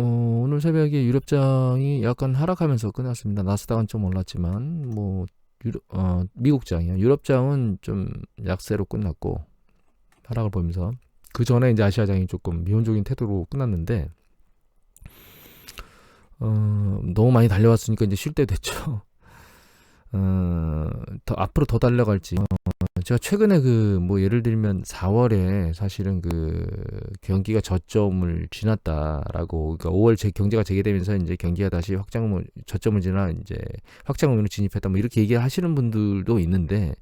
어, 오늘 새벽에 유럽장이 약간 하락하면서 끝났습니다. 나스닥은 좀 올랐지만 뭐 유럽, 어, 미국장이요. 유럽장은 좀 약세로 끝났고 하락을 보면서 그 전에 이제 아시아장이 조금 미온적인 태도로 끝났는데 어, 너무 많이 달려왔으니까 이제 쉴 때 됐죠. 어, 더 앞으로 더 달려갈지. 어, 제가 최근에 그 뭐 예를 들면 4월에 사실은 그 경기가 저점을 지났다라고 그러니까 5월 제 경제가 재개되면서 이제 경기가 다시 확장 저점을 지나 이제 확장으로 진입했다 뭐 이렇게 얘기를 하시는 분들도 있는데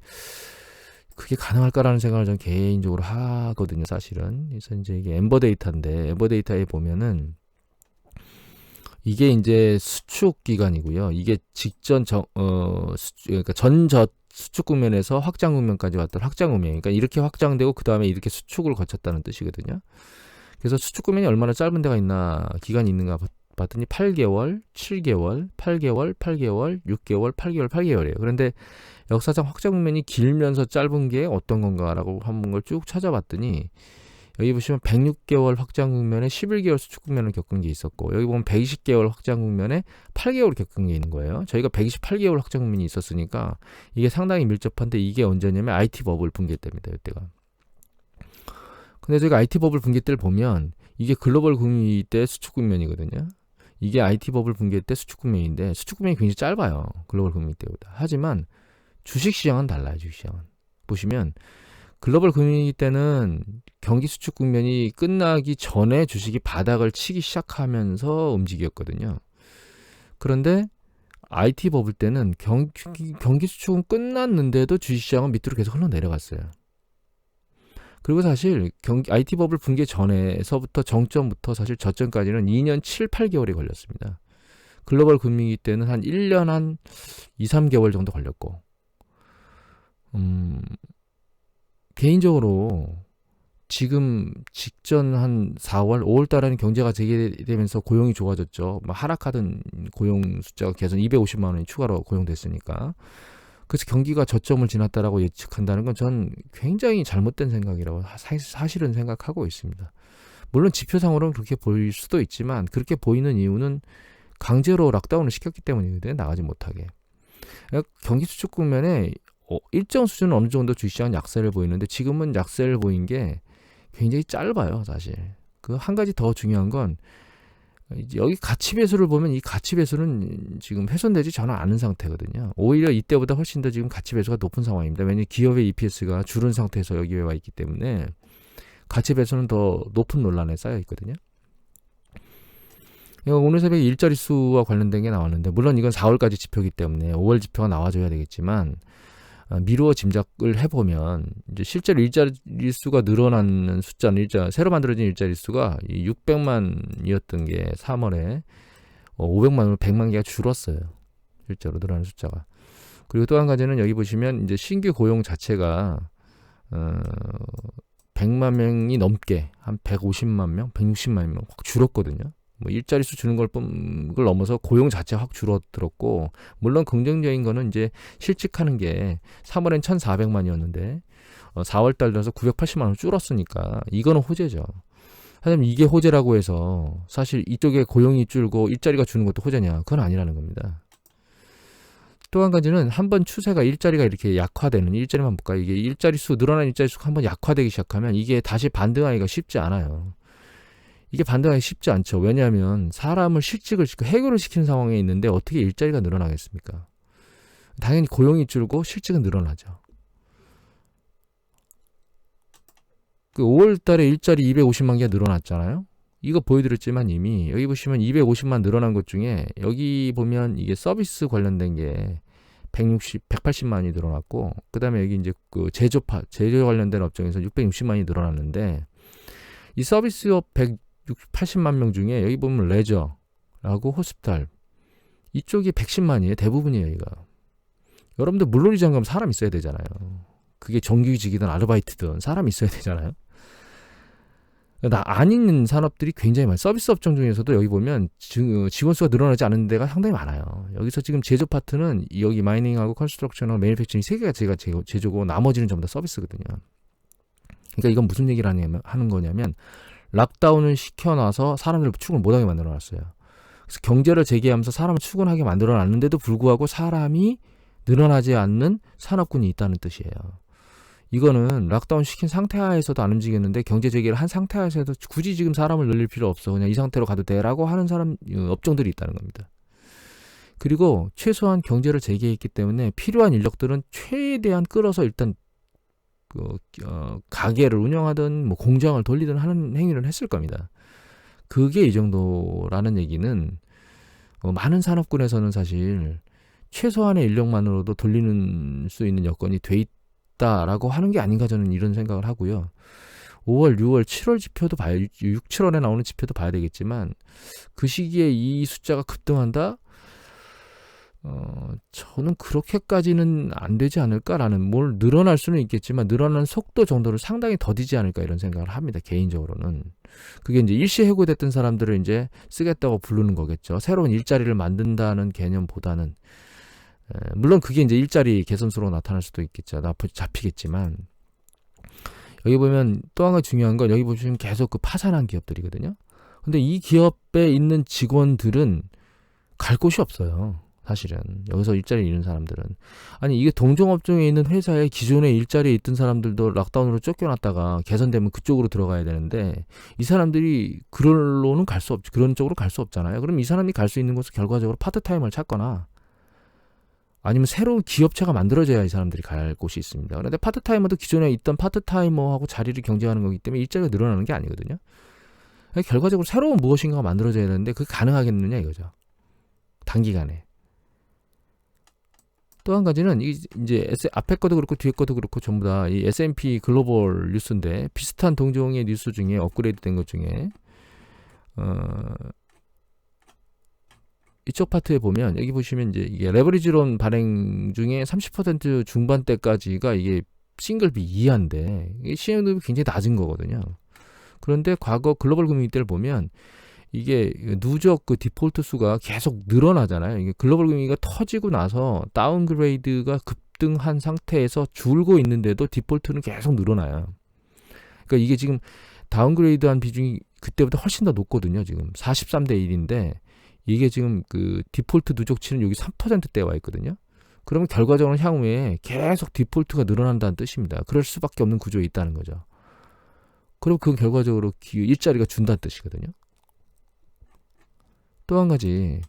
그게 가능할까라는 생각을 저는 개인적으로 하거든요, 사실은. 그래서 이제 이게 엠버 데이터인데 엠버 데이터에 보면은 이게 이제 수축 기간이고요. 이게 직전 정, 어, 수축, 그러니까 전저 수축 국면에서 확장 국면까지 왔던 확장 국면. 그러니까 이렇게 확장되고 그 다음에 이렇게 수축을 거쳤다는 뜻이거든요. 그래서 수축 국면이 얼마나 짧은 데가 있나, 기간이 있는가 봤더니 8개월, 7개월, 8개월, 8개월, 6개월, 8개월, 8개월이에요. 그런데 역사상 확장 국면이 길면서 짧은 게 어떤 건가라고 한번 걸 쭉 찾아봤더니 여기 보시면 106개월 확장 국면에 11개월 수축 국면을 겪은 게 있었고 여기 보면 120개월 확장 국면에 8개월 겪은 게 있는 거예요. 저희가 128개월 확장 국면이 있었으니까 이게 상당히 밀접한데 이게 언제냐면 IT 버블 붕괴 때입니다. 이때가. 근데 저희가 IT 버블 붕괴 때를 보면 이게 글로벌 금융위 때 수축 국면이거든요. 이게 IT 버블 붕괴 때 수축 국면인데 수축 국면이 굉장히 짧아요. 글로벌 금융위 때보다. 하지만 주식 시장은 달라요. 주식 시장은. 보시면 글로벌 금융위기 때는 경기 수축 국면이 끝나기 전에 주식이 바닥을 치기 시작하면서 움직였거든요. 그런데 IT 버블 때는 경, 경기 수축은 끝났는데도 주식시장은 밑으로 계속 흘러내려갔어요. 그리고 사실 경기 IT 버블 붕괴 전에서부터 정점부터 사실 저점까지는 2년 7, 8개월이 걸렸습니다. 글로벌 금융위기 때는 한 1년 한 2, 3개월 정도 걸렸고 음, 개인적으로 지금 직전 한 4월, 5월 달에는 경제가 재개되면서 고용이 좋아졌죠. 막 하락하던 고용 숫자가 계속 250만 원이 추가로 고용됐으니까. 그래서 경기가 저점을 지났다라고 예측한다는 건 전 굉장히 잘못된 생각이라고 사실은 생각하고 있습니다. 물론 지표상으로는 그렇게 보일 수도 있지만 그렇게 보이는 이유는 강제로 락다운을 시켰기 때문이거든요. 나가지 못하게. 그러니까 경기 수축 국면에 어, 일정 수준은 어느 정도 주시한 약세를 보이는데 지금은 약세를 보인 게 굉장히 짧아요, 사실. 그 한 가지 더 중요한 건 여기 가치 배수를 보면 이 가치 배수는 지금 훼손되지 전혀 않은 상태거든요. 오히려 이때보다 훨씬 더 지금 가치 배수가 높은 상황입니다. 왜냐하면 기업의 EPS가 줄은 상태에서 여기에 와 있기 때문에 가치 배수는 더 높은 논란에 쌓여 있거든요. 오늘 새벽에 일자리 수와 관련된 게 나왔는데 물론 이건 4월까지 지표기 때문에 5월 지표가 나와줘야 되겠지만 아, 미루어 짐작을 해보면 이제 실제로 일자리 수가 늘어나는 숫자는 일자 새로 만들어진 일자리 수가 600만이었던 게 3월에 500만으로 어, 100만 개가 줄었어요. 실제로 늘어나는 숫자가. 그리고 또 한 가지는 여기 보시면 이제 신규 고용 자체가 어 100만 명이 넘게 한 150만 명, 160만 명 확 줄었거든요. 뭐 일자리 수 주는 걸, 걸 넘어서 고용 자체 확 줄어들었고 물론 긍정적인 거는 이제 실직하는 게 3월엔 1,400만이었는데 어, 4월 달 들어서 980만 원 줄었으니까 이거는 호재죠. 하지만 이게 호재라고 해서 사실 이쪽에 고용이 줄고 일자리가 주는 것도 호재냐? 그건 아니라는 겁니다. 또 한 가지는 한 번 추세가 일자리가 이렇게 약화되는 일자리만 볼까 이게 일자리 수 늘어난 일자리 수가 한 번 약화되기 시작하면 이게 다시 반등하기가 쉽지 않아요. 이게 반대하기 쉽지 않죠. 왜냐하면 사람을 실직을 시키고 해고를 시키는 상황에 있는데 어떻게 일자리가 늘어나겠습니까? 당연히 고용이 줄고 실직은 늘어나죠. 그 5월 달에 일자리 250만 개가 늘어났잖아요. 이거 보여드렸지만 이미 여기 보시면 250만 늘어난 것 중에 여기 보면 이게 서비스 관련된 게 160, 180만이 늘어났고 그 다음에 여기 이제 그 제조파, 제조 관련된 업종에서 660만이 늘어났는데 이 서비스업 100, 80만 명 중에 여기 보면 레저라고 호스피탈 이쪽이 110만이에요. 대부분이에요, 여기가. 여러분들 물놀이 장 가면 사람 있어야 되잖아요. 그게 정규직이든 아르바이트든 사람 있어야 되잖아요. 나 아닌 산업들이 굉장히 많아요. 서비스 업종 중에서도 여기 보면 어, 직원 수가 늘어나지 않은 데가 상당히 많아요. 여기서 지금 제조 파트는 여기 마이닝하고 컨스트럭션하고 매니팩처링 세 개가 제가 제조고 나머지는 전부 다 서비스거든요. 그러니까 이건 무슨 얘기를 하냐면, 하는 거냐면 락다운을 시켜놔서 사람들 출근 못하게 만들어놨어요. 그래서 경제를 재개하면서 사람을 출근하게 만들어놨는데도 불구하고 사람이 늘어나지 않는 산업군이 있다는 뜻이에요. 이거는 락다운 시킨 상태하에서도 안 움직였는데 경제 재개를 한 상태하에서도 굳이 지금 사람을 늘릴 필요 없어 그냥 이 상태로 가도 돼라고 하는 사람 어, 업종들이 있다는 겁니다. 그리고 최소한 경제를 재개했기 때문에 필요한 인력들은 최대한 끌어서 일단 그 어, 가게를 운영하든 뭐 공장을 돌리든 하는 행위를 했을 겁니다. 그게 이 정도라는 얘기는 어, 많은 산업군에서는 사실 최소한의 인력만으로도 돌리는 수 있는 여건이 돼 있다라고 하는 게 아닌가 저는 이런 생각을 하고요. 5월, 6월, 7월 지표도 봐야 6, 7월에 나오는 지표도 봐야 되겠지만 그 시기에 이 숫자가 급등한다? 어, 저는 그렇게까지는 안 되지 않을까라는 뭘 늘어날 수는 있겠지만 늘어나는 속도 정도를 상당히 더디지 않을까 이런 생각을 합니다. 개인적으로는. 그게 이제 일시 해고됐던 사람들을 이제 쓰겠다고 부르는 거겠죠. 새로운 일자리를 만든다는 개념보다는 에, 물론 그게 이제 일자리 개선수로 나타날 수도 있겠죠. 나 잡히겠지만 여기 보면 또한 가지 중요한 건 여기 보시면 계속 그 파산한 기업들이거든요. 근데 이 기업에 있는 직원들은 갈 곳이 없어요. 사실은 여기서 일자리 잃은 사람들은 아니 이게 동종업종에 있는 회사에 기존에 일자리에 있던 사람들도 락다운으로 쫓겨났다가 개선되면 그쪽으로 들어가야 되는데 이 사람들이 그럴로는 갈 수 없지 그런 쪽으로 갈 수 없잖아요. 그럼 이 사람이 갈 수 있는 곳은 결과적으로 파트타임을 찾거나 아니면 새로운 기업체가 만들어져야 이 사람들이 갈 곳이 있습니다. 그런데 파트타이머도 기존에 있던 파트타이머하고 자리를 경쟁하는 거기 때문에 일자리가 늘어나는 게 아니거든요. 결과적으로 새로운 무엇인가가 만들어져야 되는데 그게 가능하겠느냐 이거죠. 단기간에. 또 한 가지는 이제 앞에 것도 그렇고 뒤에 것도 그렇고 전부 다 이 S&P 글로벌 뉴스인데 비슷한 동종의 뉴스 중에 업그레이드 된 것 중에 어 이쪽 파트에 보면 여기 보시면 이제 이게 레버리지론 발행 중에 30% 중반대까지가 이게 싱글비 이하인데 시행률이 굉장히 낮은 거거든요. 그런데 과거 글로벌 금융위 때를 보면 이게 누적 그 디폴트 수가 계속 늘어나잖아요. 이게 글로벌 금융위기가 터지고 나서 다운그레이드가 급등한 상태에서 줄고 있는데도 디폴트는 계속 늘어나요. 그러니까 이게 지금 다운그레이드한 비중이 그때보다 훨씬 더 높거든요. 지금 43대 1인데 이게 지금 그 디폴트 누적치는 여기 3%대에 와 있거든요. 그러면 결과적으로 향후에 계속 디폴트가 늘어난다는 뜻입니다. 그럴 수밖에 없는 구조에 있다는 거죠. 그럼 그 결과적으로 일자리가 준다는 뜻이거든요. 또 한 가지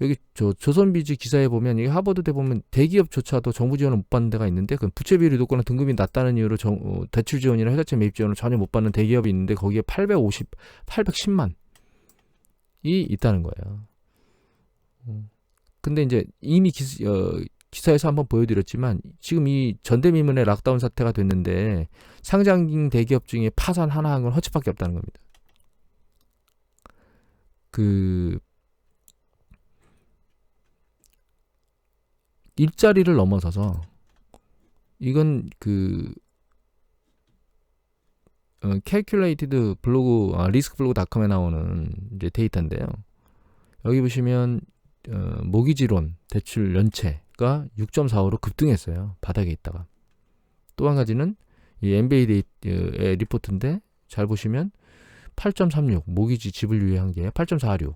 여기 저 조선비지 기사에 보면 이 하버드대 보면 대기업조차도 정부 지원을 못 받는 데가 있는데 그 부채 비율이 높거나 등급이 낮다는 이유로 정, 어, 대출 지원이나 회사채 매입 지원을 전혀 못 받는 대기업이 있는데 거기에 850, 810만이 있다는 거예요. 어. 근데 이제 이미 기, 어, 기사에서 한번 보여드렸지만 지금 이 전대미문의 락다운 사태가 됐는데 상장 대기업 중에 파산 하나 한 건 허츠밖에 없다는 겁니다. 그 일자리를 넘어서서 이건 그 어, calculated 블로그 아, 리스크블로그닷컴에 나오는 이제 데이터인데요. 여기 보시면 어, 모기지론 대출 연체가 6.45로 급등했어요. 바닥에 있다가. 또 한 가지는 이 MBA의 리포트인데 잘 보시면 8.36 모기지 지불 유예한 게 8.46,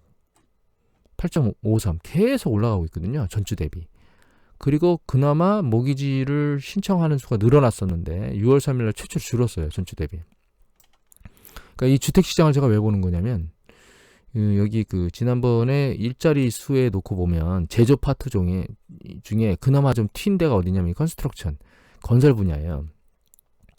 8.53 계속 올라가고 있거든요. 전주 대비. 그리고 그나마 모기지를 신청하는 수가 늘어났었는데 6월 3일날 최초로 줄었어요. 전주 대비. 그러니까 이 주택 시장을 제가 왜 보는 거냐면 그 여기 그 지난번에 일자리 수에 놓고 보면 제조 파트 중에 중에 그나마 좀 튄 데가 어디냐면 컨스트럭션 건설 분야예요.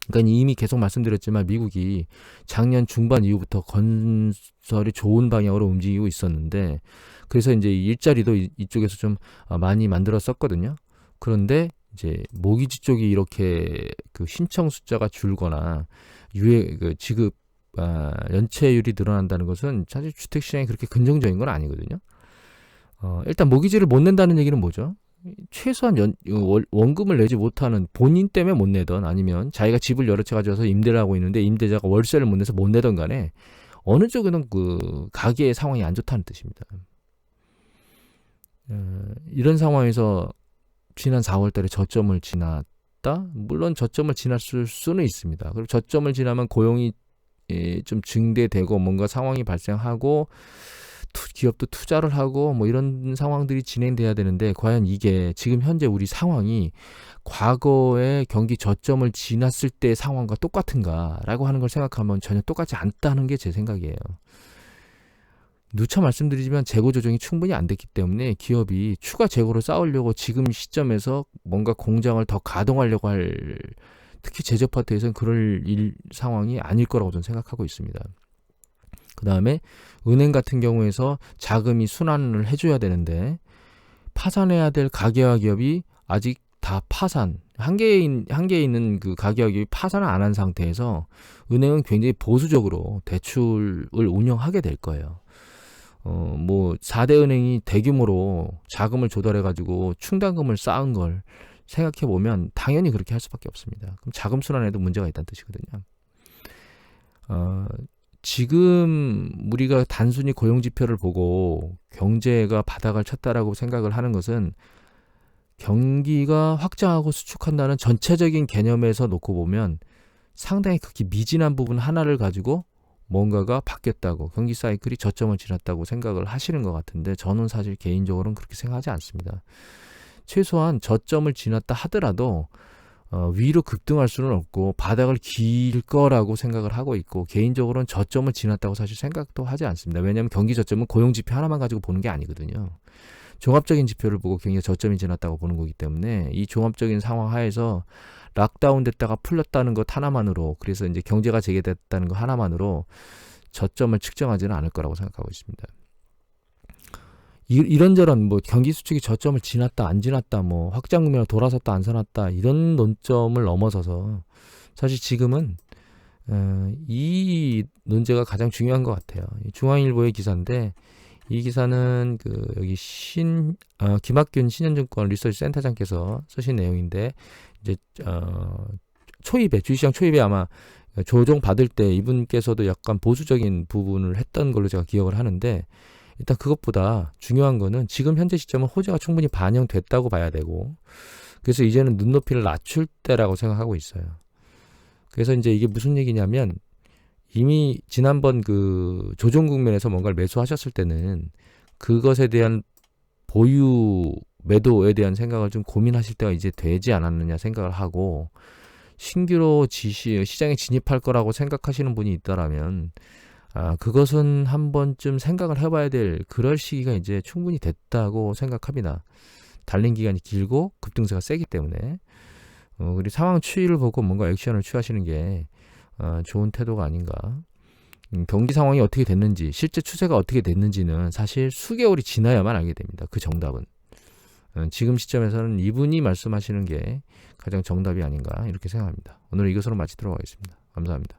그러니까 이미 계속 말씀드렸지만 미국이 작년 중반 이후부터 건설이 좋은 방향으로 움직이고 있었는데 그래서 이제 일자리도 이쪽에서 좀 아, 많이 만들었었거든요. 그런데 이제 모기지 쪽이 이렇게 그 신청 숫자가 줄거나 유예 그 지급 아, 연체율이 늘어난다는 것은 사실 주택 시장이 그렇게 긍정적인 건 아니거든요. 어, 일단 모기지를 못 낸다는 얘기는 뭐죠? 최소한 연, 원금을 내지 못하는 본인 때문에 못 내던 아니면 자기가 집을 여러 채 가져와서 임대를 하고 있는데 임대자가 월세를 못 내서 못 내던 간에 어느 쪽에는 그 가게의 상황이 안 좋다는 뜻입니다. 어, 이런 상황에서 지난 4월 달에 저점을 지났다? 물론 저점을 지났을 수는 있습니다. 그리고 저점을 지나면 고용이 예, 좀 증대되고 뭔가 상황이 발생하고 투, 기업도 투자를 하고 뭐 이런 상황들이 진행돼야 되는데 과연 이게 지금 현재 우리 상황이 과거의 경기 저점을 지났을 때 상황과 똑같은가라고 하는 걸 생각하면 전혀 똑같지 않다는 게 제 생각이에요. 누차 말씀드리지만 재고 조정이 충분히 안 됐기 때문에 기업이 추가 재고를 쌓으려고 지금 시점에서 뭔가 공장을 더 가동하려고 할 특히 제조 파트에서는 그럴 일 상황이 아닐 거라고 저는 생각하고 있습니다. 그 다음에 은행 같은 경우에서 자금이 순환을 해줘야 되는데 파산해야 될 가계화 기업이 아직 다 파산 한계에 한계에 있는 그 가계화 기업이 파산을 안 한 상태에서 은행은 굉장히 보수적으로 대출을 운영하게 될 거예요. 어, 뭐 4대 은행이 대규모로 자금을 조달해 가지고 충당금을 쌓은 걸 생각해 보면 당연히 그렇게 할 수밖에 없습니다. 그럼 자금 순환에도 문제가 있다는 뜻이거든요. 어, 지금 우리가 단순히 고용 지표를 보고 경제가 바닥을 쳤다라고 생각을 하는 것은 경기가 확장하고 수축한다는 전체적인 개념에서 놓고 보면 상당히 극히 미진한 부분 하나를 가지고 뭔가가 바뀌었다고 경기 사이클이 저점을 지났다고 생각을 하시는 것 같은데 저는 사실 개인적으로는 그렇게 생각하지 않습니다. 최소한 저점을 지났다 하더라도 어, 위로 급등할 수는 없고 바닥을 길 거라고 생각을 하고 있고 개인적으로는 저점을 지났다고 사실 생각도 하지 않습니다. 왜냐하면 경기 저점은 고용 지표 하나만 가지고 보는 게 아니거든요. 종합적인 지표를 보고 경기가 저점이 지났다고 보는 거기 때문에 이 종합적인 상황 하에서 락다운 됐다가 풀렸다는 것 하나만으로 그래서 이제 경제가 재개됐다는 것 하나만으로 저점을 측정하지는 않을 거라고 생각하고 있습니다. 이, 런저런뭐 경기 수축이 저점을 지났다 안 지났다 뭐 확장 국면을 돌아섰다 안 서났다 이런 논점을 넘어서서 사실 지금은 어, 이 논제가 가장 중요한 것 같아요. 중앙일보의 기사인데 이 기사는 그 여기 신 어, 김학균 신현증권 리서치 센터장께서 쓰신 내용인데 이제 어, 초입에 주식시장 초입에 아마 조정 받을 때 이분께서도 약간 보수적인 부분을 했던 걸로 제가 기억을 하는데 일단 그것보다 중요한 거는 지금 현재 시점은 호재가 충분히 반영됐다고 봐야 되고 그래서 이제는 눈높이를 낮출 때라고 생각하고 있어요. 그래서 이제 이게 무슨 얘기냐면 이미 지난번 그 조정 국면에서 뭔가를 매수하셨을 때는 그것에 대한 보유 매도에 대한 생각을 좀 고민하실 때가 이제 되지 않았느냐 생각을 하고 신규로 지시 시장에 진입할 거라고 생각하시는 분이 있다라면 아, 그것은 한 번쯤 생각을 해봐야 될 그럴 시기가 이제 충분히 됐다고 생각합니다. 달린 기간이 길고 급등세가 세기 때문에 어, 우리 상황 추이를 보고 뭔가 액션을 취하시는 게 어, 좋은 태도가 아닌가. 음, 경기 상황이 어떻게 됐는지 실제 추세가 어떻게 됐는지는 사실 수개월이 지나야만 알게 됩니다. 그 정답은 어, 지금 시점에서는 이분이 말씀하시는 게 가장 정답이 아닌가 이렇게 생각합니다. 오늘 이것으로 마치도록 하겠습니다. 감사합니다.